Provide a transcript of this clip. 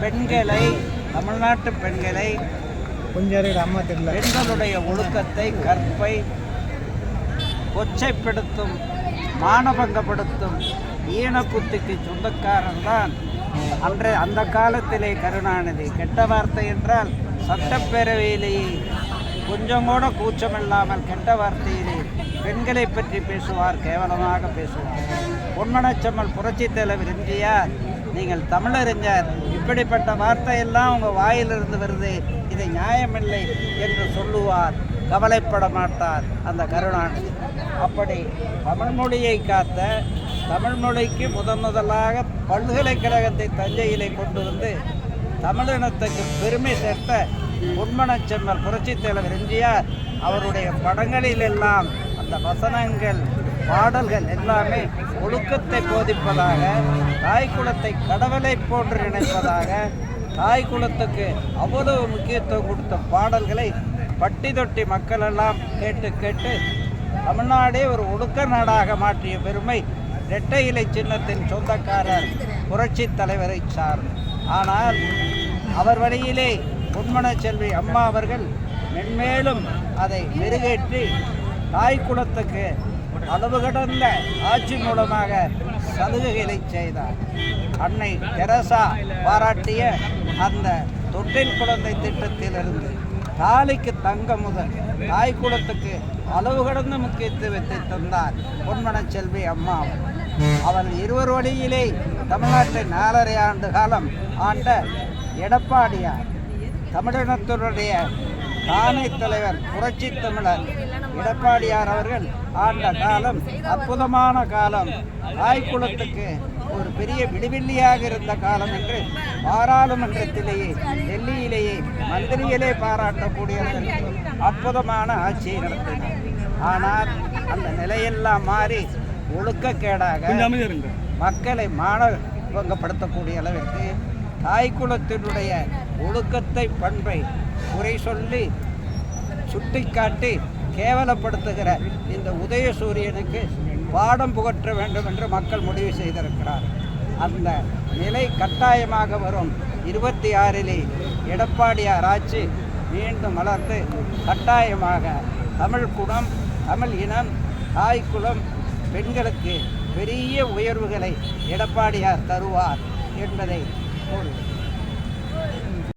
பெண்களை தமிழ்நாட்டு பெண்களை கொஞ்சம் அம்மா தெரியல. பெண்களுடைய ஒழுக்கத்தை கற்பை கொச்சைப்படுத்தும் மானபங்கப்படுத்தும் ஈனக்குத்திக்கு சொந்தக்காரன் தான். அன்றைய அந்த காலத்திலே கருணாநிதி. கெட்ட வார்த்தை என்றால் சட்டப்பேரவையிலேயே கொஞ்சம் கூட கூச்சமில்லாமல் கெட்ட வார்த்தையிலே பெண்களை பற்றி பேசுவார் கேவலமாக பேசுவார். பொன்மனச்சம்மல் புரட்சித் தலைவர் எம்ஜிஆர் நீங்கள் தமிழறிஞர். இப்படிப்பட்ட வார்த்தையெல்லாம் உங்கள் வாயிலிருந்து வருது. இது நியாயமில்லை என்று சொல்லுவார். கவலைப்பட மாட்டார் அந்த கருணாநிதி. அப்படி தமிழ்மொழியை காத்த தமிழ்மொழிக்கு முதன் முதலாக பல்கலைக்கழகத்தை தஞ்சையிலே கொண்டு வந்து தமிழினத்துக்கு பெருமை சேர்த்த உண்மனச்செம்மல் புரட்சித் தலைவர் எம்ஜிஆர் அவருடைய படங்களிலெல்லாம் அந்த வசனங்கள் பாடல்கள் எல்லாமே ஒழுக்கத்தை போதிப்பதாக தாய் குலத்தை கடவுளை போன்று நினைப்பதாக தாய் குலத்துக்கு அவ்வளவு முக்கியத்துவம் கொடுத்த பாடல்களை பட்டி தொட்டி மக்கள் எல்லாம் கேட்டு கேட்டு தமிழ்நாடே ஒரு ஒழுக்க நாடாக மாற்றிய பெருமை இரட்டை இலை சின்னத்தின் சொந்தக்காரர் புரட்சி தலைவரை சார்ந்த ஆனால் அவர் வழியிலே பொன்மன செல்வி அம்மா அவர்கள் மென்மேலும் அதை மெருகேற்றி தாய் குலத்துக்கு அளவு கடந்த ஆட்சி மூலமாக சலுகைகளை செய்தார். அன்னை தெரசா பாராட்டிய அந்த தொட்டில் குழந்தை திட்டத்திலிருந்து தாலிக்கு தங்க முதல் தாய் குலத்துக்கு அளவு கடந்த முக்கியத்துவத்தை தந்தார் பொன்மன செல்வி அம்மா. அவள் அவர் இருவர் வழியிலே தமிழ்நாட்டை நாலரை ஆண்டு காலம் ஆண்ட எடப்பாடியார் தமிழினத்தினுடைய தானை தலைவர் புரட்சி தமிழர் எடப்பாடியார் அவர்கள் ஆண்ட காலம் அற்புதமான காலம். தாய் குலத்துக்கு ஒரு பெரிய விடிவெள்ளியாக இருந்த காலம் என்று பாராளுமன்றத்திலேயே டெல்லியிலேயே மந்திரியிலே பாராட்டக்கூடியவர்கள் அற்புதமான ஆட்சியை நடத்தினார். ஆனால் அந்த நிலையெல்லாம் மாறி ஒழுக்கக்கேடாக மக்களை மானபங்கப்படுத்தக்கூடிய அளவிற்கு தாய் குலத்தினுடைய ஒழுக்கத்தை பண்பை குறை சொல்லி சுட்டிக்காட்டி கேவலப்படுத்துகிற இந்த உதயசூரியனுக்கு பாடம் புகற்ற வேண்டும் என்று மக்கள் முடிவு செய்திருக்கிறார். அந்த நிலை கட்டாயமாக வரும். இருபத்தி ஆறிலே எடப்பாடியார் ஆட்சி மீண்டும் வளர்ந்து கட்டாயமாக தமிழ் குணம் தமிழ் இனம் தாய்க்குளம் பெண்களுக்கு பெரிய உயர்வுகளை எடப்பாடியார் தருவார் என்பதை கூறுகிறேன்